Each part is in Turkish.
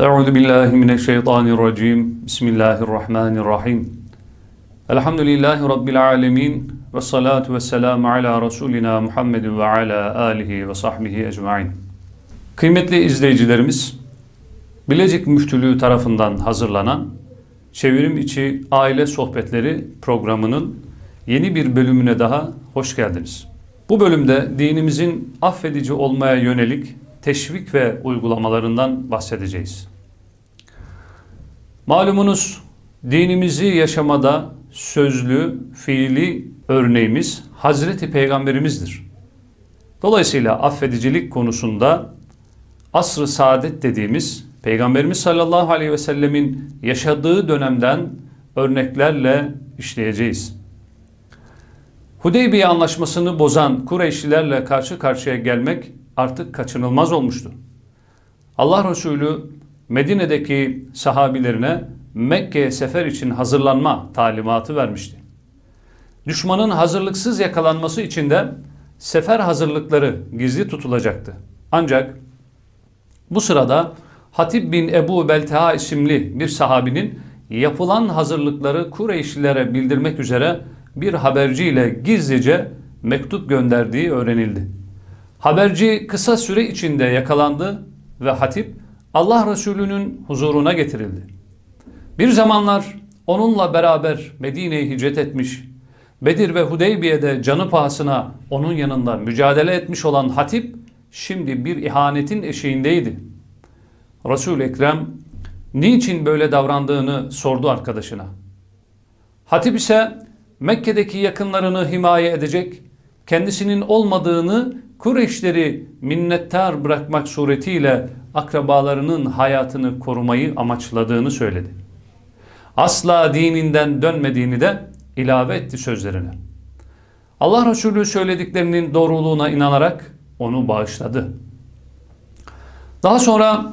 Euzu billahi mineşşeytanirracim. Bismillahirrahmanirrahim. Elhamdülillahi rabbil alamin ve salatu vesselamü ala rasulina Muhammedin ve ala alihi ve sahbihi ecmaîn. Kıymetli izleyicilerimiz, Bilecik Müftülüğü tarafından hazırlanan Çevirim İçi Aile Sohbetleri programının yeni bir bölümüne daha hoş geldiniz. Bu bölümde dinimizin affedici olmaya yönelik teşvik ve uygulamalarından bahsedeceğiz. Malumunuz dinimizi yaşamada sözlü, fiili örneğimiz Hazreti Peygamberimizdir. Dolayısıyla affedicilik konusunda asr-ı saadet dediğimiz Peygamberimiz sallallahu aleyhi ve sellemin yaşadığı dönemden örneklerle işleyeceğiz. Hudeybiye anlaşmasını bozan Kureyşlilerle karşı karşıya gelmek artık kaçınılmaz olmuştu. Allah Resulü Medine'deki sahabilerine Mekke'ye sefer için hazırlanma talimatı vermişti. Düşmanın hazırlıksız yakalanması için de sefer hazırlıkları gizli tutulacaktı. Ancak bu sırada Hatib bin Ebu Beltaha isimli bir sahabinin yapılan hazırlıkları Kureyşlilere bildirmek üzere bir haberciyle gizlice mektup gönderdiği öğrenildi. Haberci kısa süre içinde yakalandı ve Hatip Allah Resulü'nün huzuruna getirildi. Bir zamanlar onunla beraber Medine'ye hicret etmiş, Bedir ve Hudeybiye'de canı pahasına onun yanında mücadele etmiş olan Hatip şimdi bir ihanetin eşiğindeydi. Resul Ekrem niçin böyle davrandığını sordu arkadaşına. Hatip ise Mekke'deki yakınlarını himaye edecek, kendisinin olmadığını Kureyşleri minnettar bırakmak suretiyle akrabalarının hayatını korumayı amaçladığını söyledi. Asla dininden dönmediğini de ilave etti sözlerine. Allah Resulü söylediklerinin doğruluğuna inanarak onu bağışladı. Daha sonra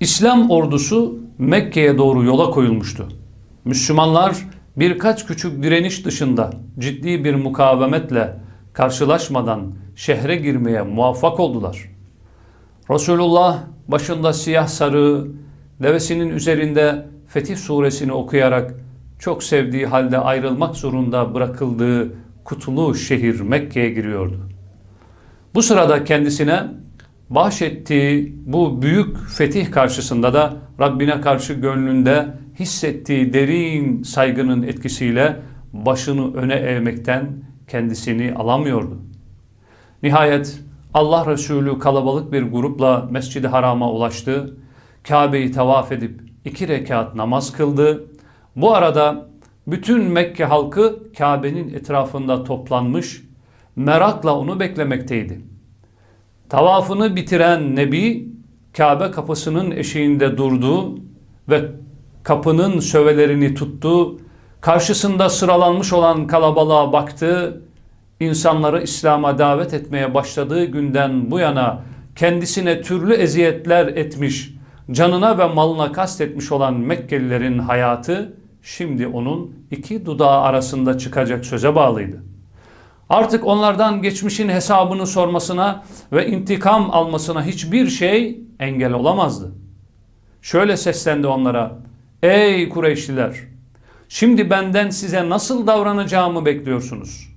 İslam ordusu Mekke'ye doğru yola koyulmuştu. Müslümanlar birkaç küçük direniş dışında ciddi bir mukavemetle karşılaşmadan şehre girmeye muvaffak oldular. Resulullah başında siyah sarığı, devesinin üzerinde Fetih suresini okuyarak çok sevdiği halde ayrılmak zorunda bırakıldığı kutulu şehir Mekke'ye giriyordu. Bu sırada kendisine bahşettiği bu büyük fetih karşısında da Rabbine karşı gönlünde hissettiği derin saygının etkisiyle başını öne eğmekten kendisini alamıyordu. Nihayet Allah Resulü kalabalık bir grupla Mescid-i Haram'a ulaştı. Kabe'yi tavaf edip iki rekat namaz kıldı. Bu arada bütün Mekke halkı Kabe'nin etrafında toplanmış, merakla onu beklemekteydi. Tavafını bitiren Nebi, Kabe kapısının eşiğinde durdu ve kapının sövelerini tuttu. Karşısında sıralanmış olan kalabalığa baktı. İnsanları İslam'a davet etmeye başladığı günden bu yana kendisine türlü eziyetler etmiş, canına ve malına kastetmiş olan Mekkelilerin hayatı şimdi onun iki dudağı arasında çıkacak söze bağlıydı. Artık onlardan geçmişin hesabını sormasına ve intikam almasına hiçbir şey engel olamazdı. Şöyle seslendi onlara. Ey Kureyşliler! Şimdi benden size nasıl davranacağımı bekliyorsunuz.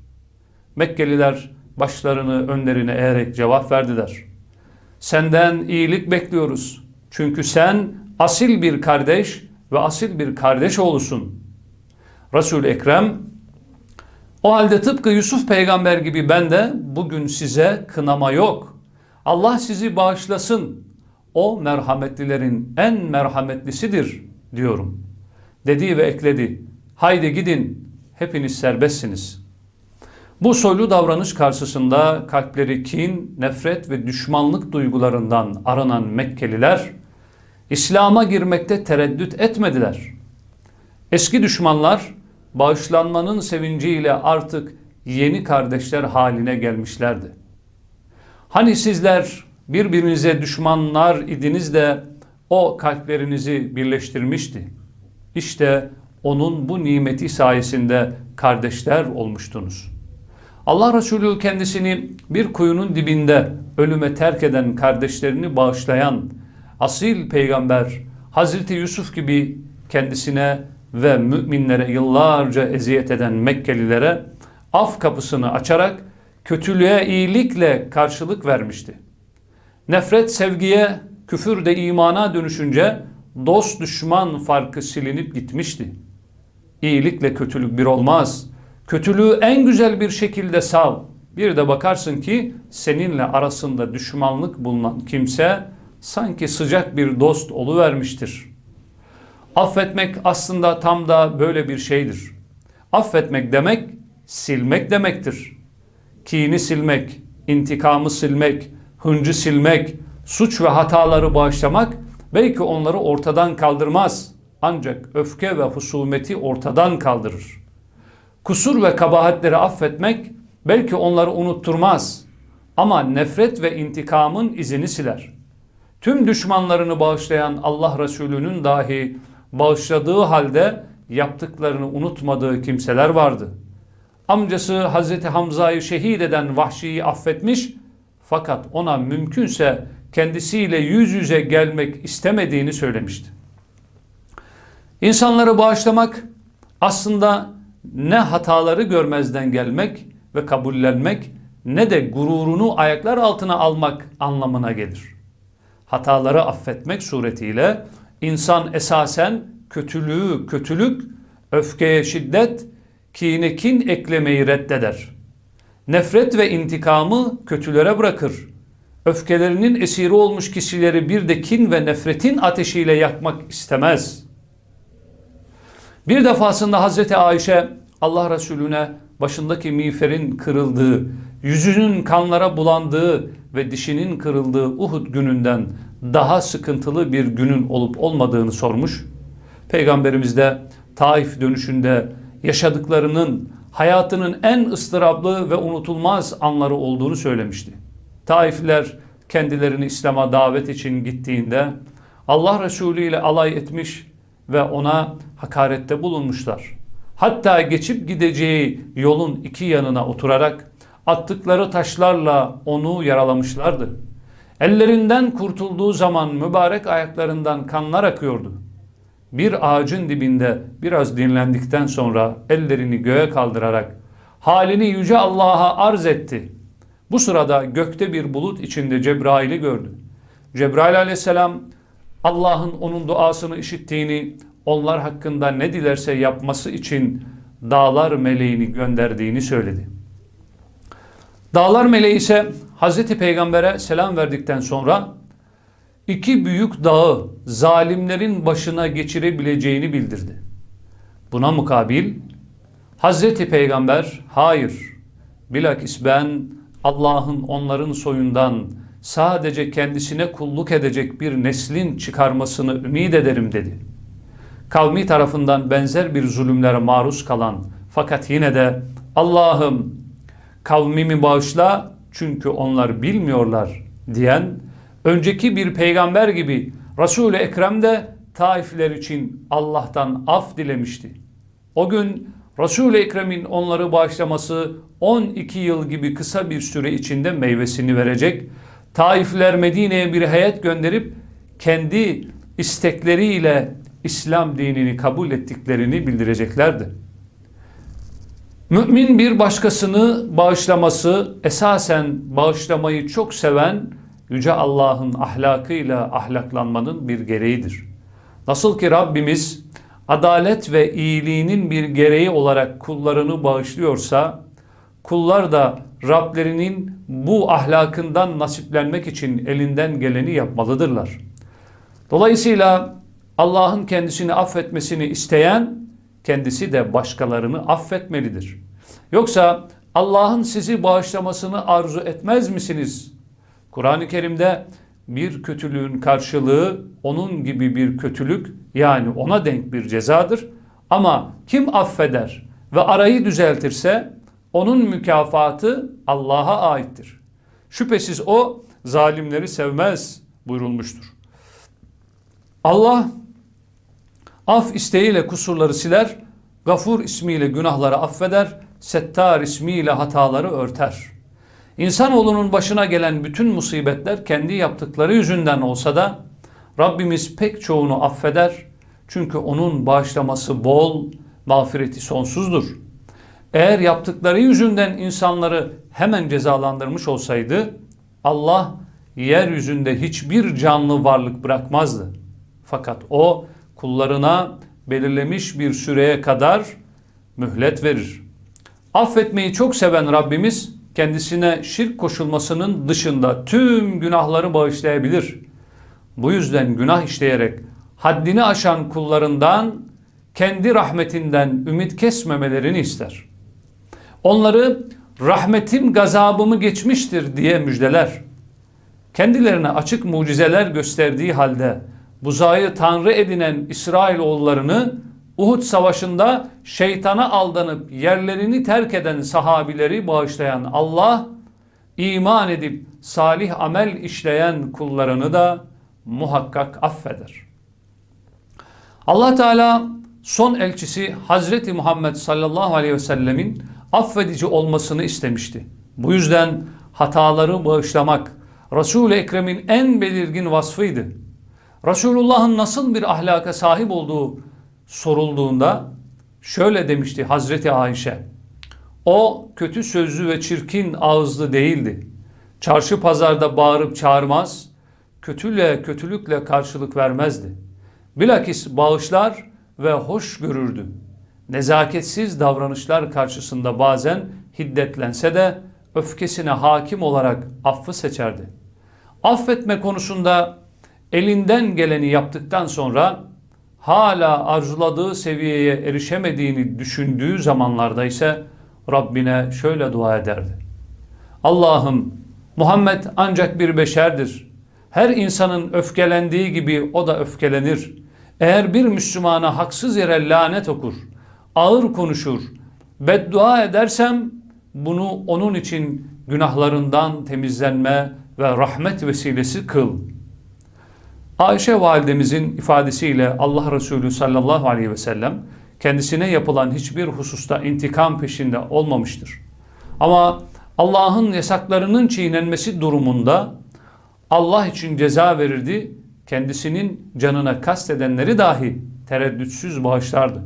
Mekkeliler başlarını önlerine eğerek cevap verdiler. Senden iyilik bekliyoruz. Çünkü sen asil bir kardeş ve asil bir kardeş oğlusun. Resul-i Ekrem o halde tıpkı Yusuf peygamber gibi ben de bugün size kınama yok. Allah sizi bağışlasın. O merhametlilerin en merhametlisidir diyorum. Dedi ve ekledi. Haydi gidin hepiniz serbestsiniz. Bu soylu davranış karşısında kalpleri kin, nefret ve düşmanlık duygularından aranan Mekkeliler İslam'a girmekte tereddüt etmediler. Eski düşmanlar bağışlanmanın sevinciyle artık yeni kardeşler haline gelmişlerdi. Hani sizler birbirinize düşmanlar idiniz de o kalplerinizi birleştirmişti. İşte onun bu nimeti sayesinde kardeşler olmuştunuz. Allah Resulü kendisini bir kuyunun dibinde ölüme terk eden kardeşlerini bağışlayan, asil peygamber Hazreti Yusuf gibi kendisine ve müminlere yıllarca eziyet eden Mekkelilere af kapısını açarak kötülüğe iyilikle karşılık vermişti. Nefret sevgiye, küfür de imana dönüşünce dost düşman farkı silinip gitmişti. İyilikle kötülük bir olmaz. Kötülüğü en güzel bir şekilde sav. Bir de bakarsın ki seninle arasında düşmanlık bulunan kimse sanki sıcak bir dost oluvermiştir. Affetmek aslında tam da böyle bir şeydir. Affetmek demek silmek demektir. Kini silmek, intikamı silmek, hıncı silmek, suç ve hataları bağışlamak belki onları ortadan kaldırmaz. Ancak öfke ve husumeti ortadan kaldırır. Kusur ve kabahatleri affetmek belki onları unutturmaz. Ama nefret ve intikamın izini siler. Tüm düşmanlarını bağışlayan Allah Resulü'nün dahi bağışladığı halde yaptıklarını unutmadığı kimseler vardı. Amcası Hazreti Hamza'yı şehit eden Vahşi'yi affetmiş fakat ona mümkünse kendisiyle yüz yüze gelmek istemediğini söylemişti. İnsanları bağışlamak aslında ne hataları görmezden gelmek ve kabullenmek ne de gururunu ayaklar altına almak anlamına gelir. Hataları affetmek suretiyle insan esasen kötülüğü kötülük, öfkeye şiddet, kine kin eklemeyi reddeder. Nefret ve intikamı kötülere bırakır. Öfkelerinin esiri olmuş kişileri bir de kin ve nefretin ateşiyle yakmak istemez. Bir defasında Hazreti Ayşe Allah Resulüne başındaki miğferin kırıldığı, yüzünün kanlara bulandığı ve dişinin kırıldığı Uhud gününden daha sıkıntılı bir günün olup olmadığını sormuş. Peygamberimiz de Taif dönüşünde yaşadıklarının hayatının en ıstıraplı ve unutulmaz anları olduğunu söylemişti. Taifliler kendilerini İslam'a davet için gittiğinde Allah Resulü ile alay etmiş ve ona hakarette bulunmuşlar. Hatta geçip gideceği yolun iki yanına oturarak attıkları taşlarla onu yaralamışlardı. Ellerinden kurtulduğu zaman mübarek ayaklarından kanlar akıyordu. Bir ağacın dibinde biraz dinlendikten sonra ellerini göğe kaldırarak halini yüce Allah'a arz etti. Bu sırada gökte bir bulut içinde Cebrail'i gördü. Cebrail aleyhisselam Allah'ın onun duasını işittiğini, onlar hakkında ne dilerse yapması için dağlar meleğini gönderdiğini söyledi. Dağlar meleği ise Hazreti Peygamber'e selam verdikten sonra iki büyük dağı zalimlerin başına geçirebileceğini bildirdi. Buna mukabil Hazreti Peygamber hayır bilakis ben Allah'ın onların soyundan sadece kendisine kulluk edecek bir neslin çıkarmasını ümit ederim dedi. Kavmi tarafından benzer bir zulümlere maruz kalan fakat yine de Allah'ım kavmimi bağışla çünkü onlar bilmiyorlar diyen önceki bir peygamber gibi Resul-i Ekrem de Taifler için Allah'tan af dilemişti. O gün Resul-i Ekrem'in onları bağışlaması 12 yıl gibi kısa bir süre içinde meyvesini verecek. Taifler Medine'ye bir heyet gönderip kendi istekleriyle İslam dinini kabul ettiklerini bildireceklerdi. Mümin bir başkasını bağışlaması esasen bağışlamayı çok seven Yüce Allah'ın ahlakıyla ahlaklanmanın bir gereğidir. Nasıl ki Rabbimiz adalet ve iyiliğinin bir gereği olarak kullarını bağışlıyorsa, kullar da Rablerinin bu ahlakından nasiplenmek için elinden geleni yapmalıdırlar. Dolayısıyla Allah'ın kendisini affetmesini isteyen kendisi de başkalarını affetmelidir. Yoksa Allah'ın sizi bağışlamasını arzu etmez misiniz? Kur'an-ı Kerim'de bir kötülüğün karşılığı onun gibi bir kötülük yani ona denk bir cezadır. Ama kim affeder ve arayı düzeltirse onun mükafatı Allah'a aittir. Şüphesiz o zalimleri sevmez buyurulmuştur. Allah af isteğiyle kusurları siler, Gafur ismiyle günahları affeder, Settar ismiyle hataları örter. İnsanoğlunun başına gelen bütün musibetler kendi yaptıkları yüzünden olsa da Rabbimiz pek çoğunu affeder. Çünkü onun bağışlaması bol, mağfireti sonsuzdur. Eğer yaptıkları yüzünden insanları hemen cezalandırmış olsaydı Allah yeryüzünde hiçbir canlı varlık bırakmazdı. Fakat o kullarına belirlemiş bir süreye kadar mühlet verir. Affetmeyi çok seven Rabbimiz kendisine şirk koşulmasının dışında tüm günahları bağışlayabilir. Bu yüzden günah işleyerek haddini aşan kullarından kendi rahmetinden ümit kesmemelerini ister. Onları rahmetim gazabımı geçmiştir diye müjdeler. Kendilerine açık mucizeler gösterdiği halde buzağı tanrı edinen İsrailoğullarını Uhud savaşında şeytana aldanıp yerlerini terk eden sahabileri bağışlayan Allah iman edip salih amel işleyen kullarını da muhakkak affeder. Allah Teala son elçisi Hazreti Muhammed sallallahu aleyhi ve sellemin affedici olmasını istemişti. Bu yüzden hataları bağışlamak Resul-i Ekrem'in en belirgin vasfıydı. Resulullah'ın nasıl bir ahlaka sahip olduğu sorulduğunda şöyle demişti Hazreti Ayşe. O kötü sözlü ve çirkin ağızlı değildi. Çarşı pazarda bağırıp çağırmaz, kötüyle kötülükle karşılık vermezdi. Bilakis bağışlar ve hoş görürdü. Nezaketsiz davranışlar karşısında bazen hiddetlense de öfkesine hakim olarak affı seçerdi. Affetme konusunda elinden geleni yaptıktan sonra hala arzuladığı seviyeye erişemediğini düşündüğü zamanlarda ise Rabbine şöyle dua ederdi. Allah'ım Muhammed ancak bir beşerdir. Her insanın öfkelendiği gibi o da öfkelenir. Eğer bir Müslümana haksız yere lanet okur, ağır konuşur, beddua edersem bunu onun için günahlarından temizlenme ve rahmet vesilesi kıl. Ayşe validemizin ifadesiyle Allah Resulü sallallahu aleyhi ve sellem kendisine yapılan hiçbir hususta intikam peşinde olmamıştır. Ama Allah'ın yasaklarının çiğnenmesi durumunda Allah için ceza verirdi, kendisinin canına kastedenleri dahi tereddütsüz bağışlardı.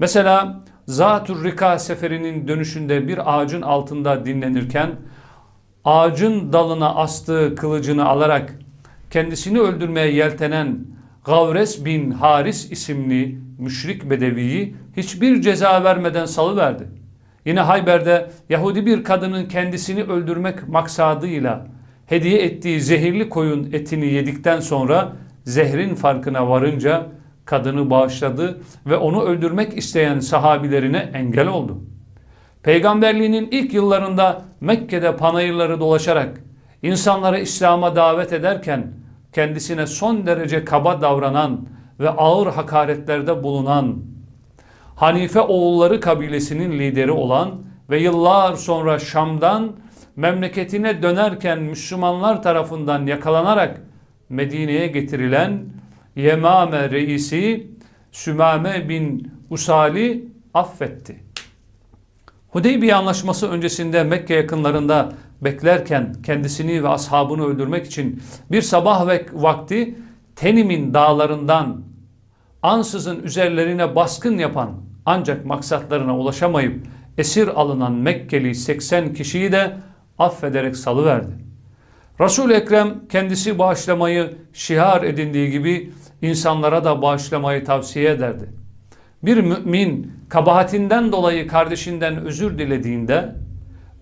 Mesela Zatür Rika seferinin dönüşünde bir ağacın altında dinlenirken ağacın dalına astığı kılıcını alarak kendisini öldürmeye yeltenen Gavres bin Haris isimli müşrik bedeviyi hiçbir ceza vermeden salıverdi. Yine Hayber'de Yahudi bir kadının kendisini öldürmek maksadıyla hediye ettiği zehirli koyun etini yedikten sonra zehrin farkına varınca kadını bağışladı ve onu öldürmek isteyen sahabilerine engel oldu. Peygamberliğinin ilk yıllarında Mekke'de panayırları dolaşarak insanları İslam'a davet ederken kendisine son derece kaba davranan ve ağır hakaretlerde bulunan Hanife oğulları kabilesinin lideri olan ve yıllar sonra Şam'dan memleketine dönerken Müslümanlar tarafından yakalanarak Medine'ye getirilen Yemame reisi Sümame bin Usali affetti. Hudeybiye anlaşması öncesinde Mekke yakınlarında beklerken kendisini ve ashabını öldürmek için bir sabah ve vakti Tenim'in dağlarından ansızın üzerlerine baskın yapan ancak maksatlarına ulaşamayıp esir alınan Mekkeli 80 kişiyi de affederek salıverdi. Resul-i Ekrem kendisi bağışlamayı şiar edindiği gibi insanlara da bağışlamayı tavsiye ederdi. Bir mümin kabahatinden dolayı kardeşinden özür dilediğinde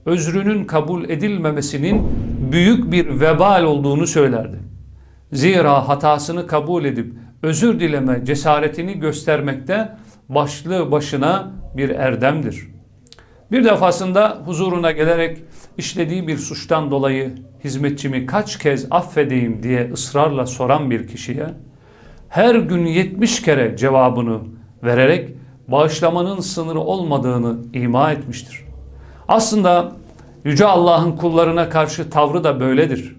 özrünün kabul edilmemesinin büyük bir vebal olduğunu söylerdi. Zira hatasını kabul edip özür dileme cesaretini göstermekte başlı başına bir erdemdir. Bir defasında huzuruna gelerek işlediği bir suçtan dolayı hizmetçimi kaç kez affedeyim diye ısrarla soran bir kişiye her gün 70 kere cevabını vererek bağışlamanın sınırı olmadığını ima etmiştir. Aslında Yüce Allah'ın kullarına karşı tavrı da böyledir.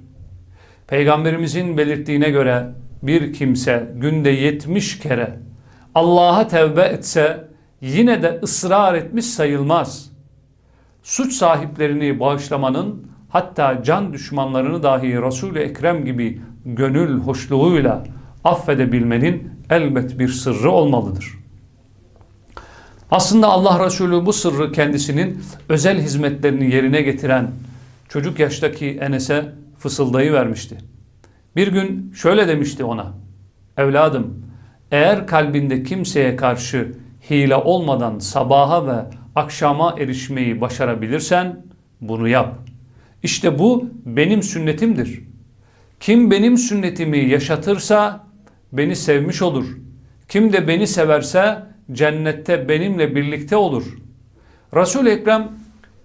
Peygamberimizin belirttiğine göre bir kimse günde 70 kere Allah'a tevbe etse yine de ısrar etmiş sayılmaz. Suç sahiplerini bağışlamanın hatta can düşmanlarını dahi Resul-i Ekrem gibi gönül hoşluğuyla affedebilmenin elbet bir sırrı olmalıdır. Aslında Allah Resulü bu sırrı kendisinin özel hizmetlerini yerine getiren çocuk yaştaki Enes'e fısıldayı vermişti. Bir gün şöyle demişti ona. Evladım, eğer kalbinde kimseye karşı hile olmadan sabaha ve akşama erişmeyi başarabilirsen bunu yap. İşte bu benim sünnetimdir. Kim benim sünnetimi yaşatırsa beni sevmiş olur. Kim de beni severse cennette benimle birlikte olur. Resul-i Ekrem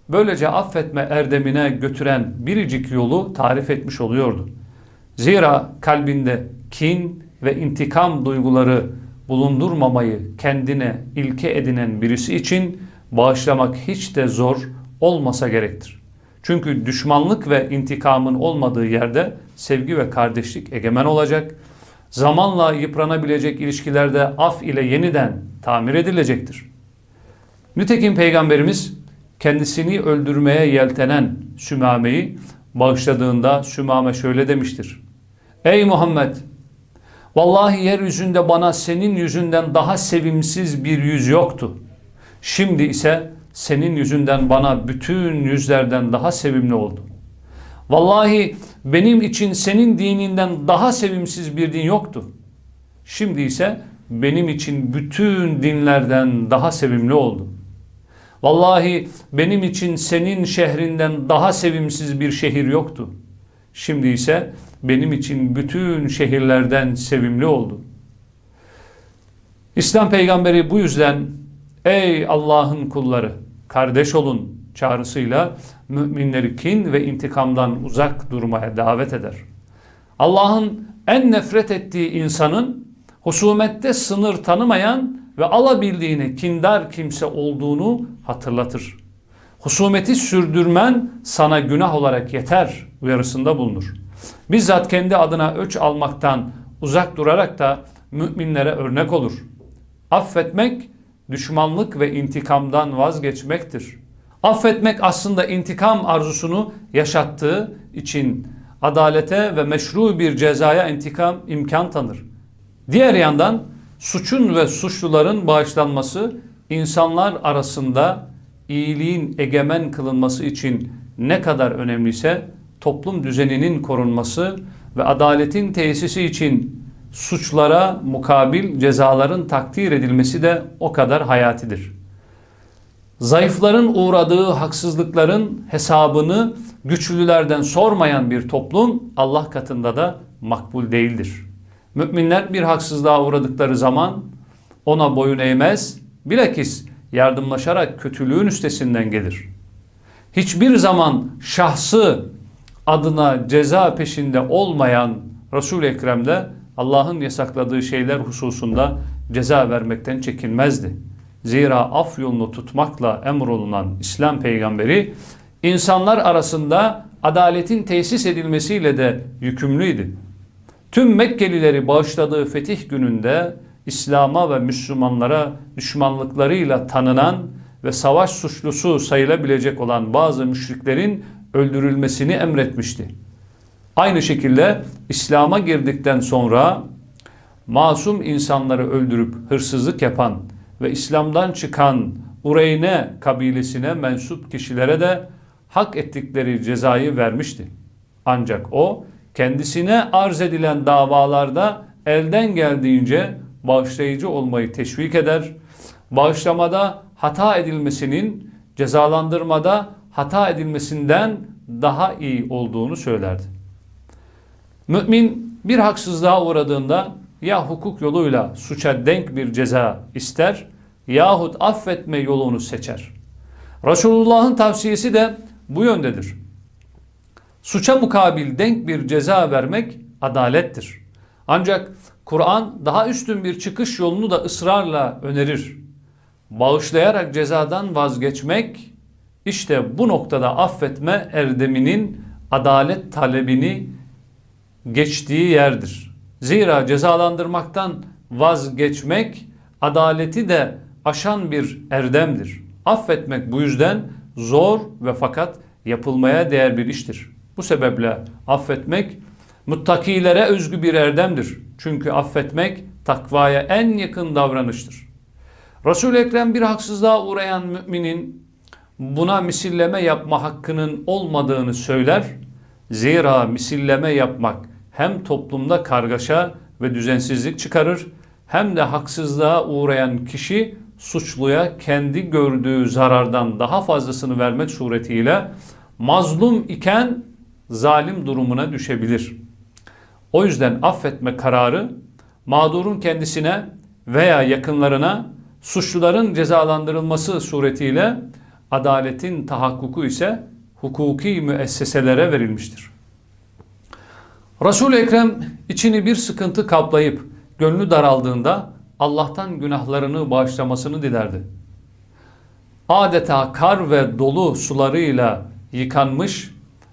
böylece affetme erdemine götüren biricik yolu tarif etmiş oluyordu. Zira kalbinde kin ve intikam duyguları bulundurmamayı kendine ilke edinen birisi için bağışlamak hiç de zor olmasa gerektir. Çünkü düşmanlık ve intikamın olmadığı yerde sevgi ve kardeşlik egemen olacak. Zamanla yıpranabilecek ilişkilerde af ile yeniden tamir edilecektir. Nitekim Peygamberimiz kendisini öldürmeye yeltenen Sümame'yi bağışladığında Sümame şöyle demiştir. Ey Muhammed! Vallahi yeryüzünde bana senin yüzünden daha sevimsiz bir yüz yoktu. Şimdi ise senin yüzünden bana bütün yüzlerden daha sevimli oldu. Vallahi benim için senin dininden daha sevimsiz bir din yoktu. Şimdi ise benim için bütün dinlerden daha sevimli oldu. Vallahi benim için senin şehrinden daha sevimsiz bir şehir yoktu. Şimdi ise benim için bütün şehirlerden sevimli oldu. İslam peygamberi bu yüzden ey Allah'ın kulları kardeş olun çağrısıyla müminleri kin ve intikamdan uzak durmaya davet eder. Allah'ın en nefret ettiği insanın husumette sınır tanımayan ve alabildiğine kindar kimse olduğunu hatırlatır. Husumeti sürdürmen sana günah olarak yeter uyarısında bulunur. Bizzat kendi adına öç almaktan uzak durarak da müminlere örnek olur. Affetmek düşmanlık ve intikamdan vazgeçmektir. Affetmek aslında intikam arzusunu yaşattığı için adalete ve meşru bir cezaya intikam imkan tanır. Diğer yandan suçun ve suçluların bağışlanması insanlar arasında iyiliğin egemen kılınması için ne kadar önemliyse toplum düzeninin korunması ve adaletin tesisi için suçlara mukabil cezaların takdir edilmesi de o kadar hayatidir. Zayıfların uğradığı haksızlıkların hesabını güçlülerden sormayan bir toplum Allah katında da makbul değildir. Müminler bir haksızlığa uğradıkları zaman ona boyun eğmez, bilakis yardımlaşarak kötülüğün üstesinden gelir. Hiçbir zaman şahsı adına ceza peşinde olmayan Resul-i Ekrem de Allah'ın yasakladığı şeyler hususunda ceza vermekten çekinmezdi. Zira af yolunu tutmakla emrolunan İslam peygamberi insanlar arasında adaletin tesis edilmesiyle de yükümlüydü. Tüm Mekkelileri bağışladığı fetih gününde İslam'a ve Müslümanlara düşmanlıklarıyla tanınan ve savaş suçlusu sayılabilecek olan bazı müşriklerin öldürülmesini emretmişti. Aynı şekilde İslam'a girdikten sonra masum insanları öldürüp hırsızlık yapan ve İslam'dan çıkan Ureyne kabilesine mensup kişilere de hak ettikleri cezayı vermişti. Ancak o kendisine arz edilen davalarda elden geldiğince bağışlayıcı olmayı teşvik eder. Bağışlamada hata edilmesinin cezalandırmada hata edilmesinden daha iyi olduğunu söylerdi. Mümin bir haksızlığa uğradığında ya hukuk yoluyla suça denk bir ceza ister yahut affetme yolunu seçer. Resulullah'ın tavsiyesi de bu yöndedir. Suça mukabil denk bir ceza vermek adalettir. Ancak Kur'an daha üstün bir çıkış yolunu da ısrarla önerir. Bağışlayarak cezadan vazgeçmek işte bu noktada affetme erdeminin adalet talebini geçtiği yerdir. Zira cezalandırmaktan vazgeçmek adaleti de aşan bir erdemdir. Affetmek bu yüzden zor ve fakat yapılmaya değer bir iştir. Bu sebeple affetmek muttakilere özgü bir erdemdir. Çünkü affetmek takvaya en yakın davranıştır. Resul-i Ekrem bir haksızlığa uğrayan müminin buna misilleme yapma hakkının olmadığını söyler. Zira misilleme yapmak hem toplumda kargaşa ve düzensizlik çıkarır hem de haksızlığa uğrayan kişi suçluya kendi gördüğü zarardan daha fazlasını vermek suretiyle mazlum iken zalim durumuna düşebilir. O yüzden affetme kararı mağdurun kendisine veya yakınlarına suçluların cezalandırılması suretiyle adaletin tahakkuku ise hukuki müesseselere verilmiştir. Resul-i Ekrem içini bir sıkıntı kaplayıp gönlü daraldığında Allah'tan günahlarını bağışlamasını dilerdi. Adeta kar ve dolu sularıyla yıkanmış,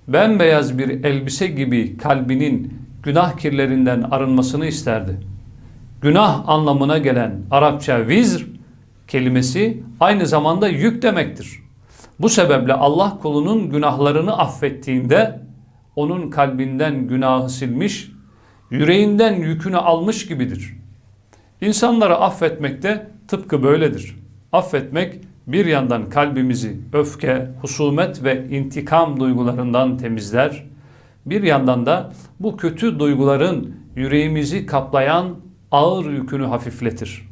bembeyaz bir elbise gibi kalbinin günah kirlerinden arınmasını isterdi. Günah anlamına gelen Arapça vizr kelimesi aynı zamanda yük demektir. Bu sebeple Allah kulunun günahlarını affettiğinde onun kalbinden günahı silmiş, yüreğinden yükünü almış gibidir. İnsanları affetmek de tıpkı böyledir. Affetmek bir yandan kalbimizi öfke, husumet ve intikam duygularından temizler. Bir yandan da bu kötü duyguların yüreğimizi kaplayan ağır yükünü hafifletir.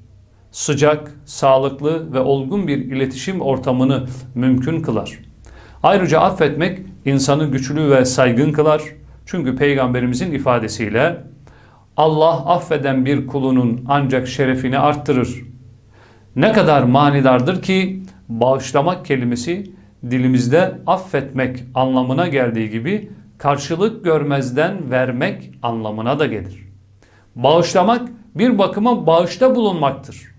Sıcak, sağlıklı ve olgun bir iletişim ortamını mümkün kılar. Ayrıca affetmek insanı güçlü ve saygın kılar. Çünkü peygamberimizin ifadesiyle Allah affeden bir kulunun ancak şerefini arttırır. Ne kadar manidardır ki bağışlamak kelimesi dilimizde affetmek anlamına geldiği gibi karşılık görmezden vermek anlamına da gelir. Bağışlamak bir bakıma bağışta bulunmaktır.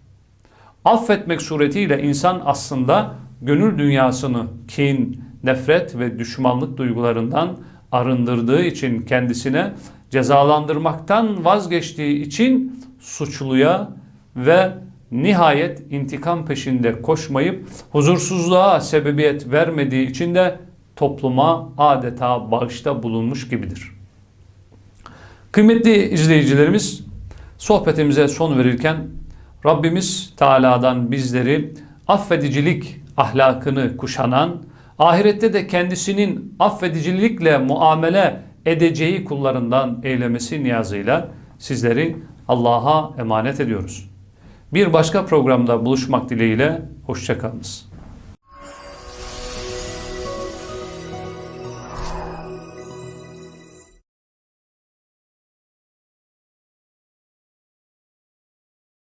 Affetmek suretiyle insan aslında gönül dünyasını kin, nefret ve düşmanlık duygularından arındırdığı için kendisine cezalandırmaktan vazgeçtiği için suçluya ve nihayet intikam peşinde koşmayıp huzursuzluğa sebebiyet vermediği için de topluma adeta bağışta bulunmuş gibidir. Kıymetli izleyicilerimiz sohbetimize son verirken Rabbimiz Teala'dan bizleri affedicilik ahlakını kuşanan, ahirette de kendisinin affedicilikle muamele edeceği kullarından eylemesi niyazıyla sizleri Allah'a emanet ediyoruz. Bir başka programda buluşmak dileğiyle hoşçakalınız.